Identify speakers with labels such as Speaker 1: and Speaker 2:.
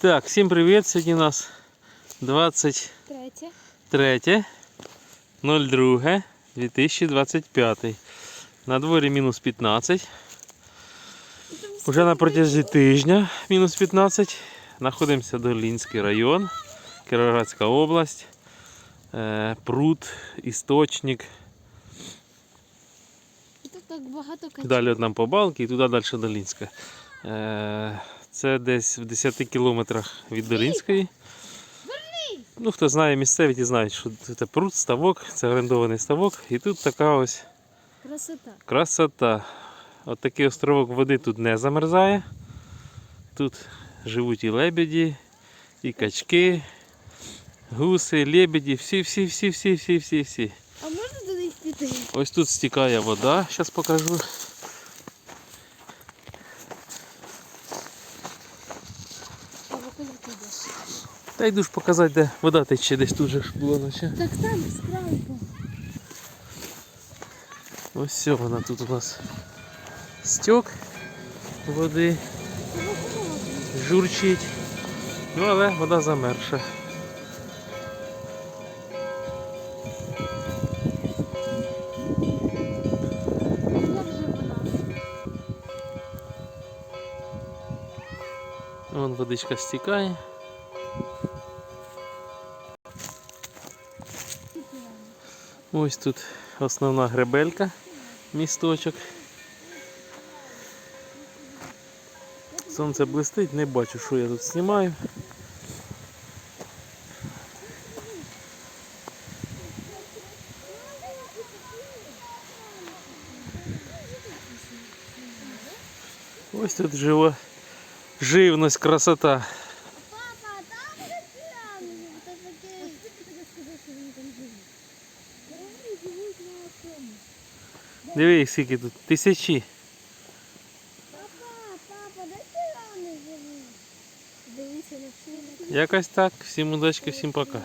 Speaker 1: Так, всім привіт. Сьогодні у нас 23 02 2025. На дворі мінус 15. Уже на протязі тижня мінус 15. Знаходимося Долінський район, Кіровоградська область. Е, Пруд, істочник.
Speaker 2: І тут так багато качок.
Speaker 1: Далі от нам по балки і туди далі Долінська. Це десь в 10 кілометрах від Долінської. Ну, хто знає місцеві, ті знають, що це пруд, ставок, це орендований ставок. І тут така ось
Speaker 2: Красота.
Speaker 1: красота. От такий островок води тут не замерзає. Тут живуть і лебеді, і качки, гуси, лебеді, всі, всі, всі, всі, всі, всі, всі.
Speaker 2: А можна до них піти?
Speaker 1: Ось тут стікає вода, зараз покажу.
Speaker 2: А
Speaker 1: Та йду ж показати, де вода тече десь тут же ж було наче.
Speaker 2: Так там, справа.
Speaker 1: Ось все вона тут у нас стік води, журчить. Ну але вода замерша. Вон водичка стікає. Ось тут основна гребелька, місточок. Сонце блистить, не бачу, що я тут знімаю. Ось тут жива живність, красота.
Speaker 2: Папа, там океан. Це таке. Ти таке сказав, що вони там живуть. Вони живуть на цьому.
Speaker 1: Диви, їх скільки тут. Тисячі.
Speaker 2: Папа, папа, де океани живуть? Дивися на всі.
Speaker 1: Якось так. Всім удачки, всім пока.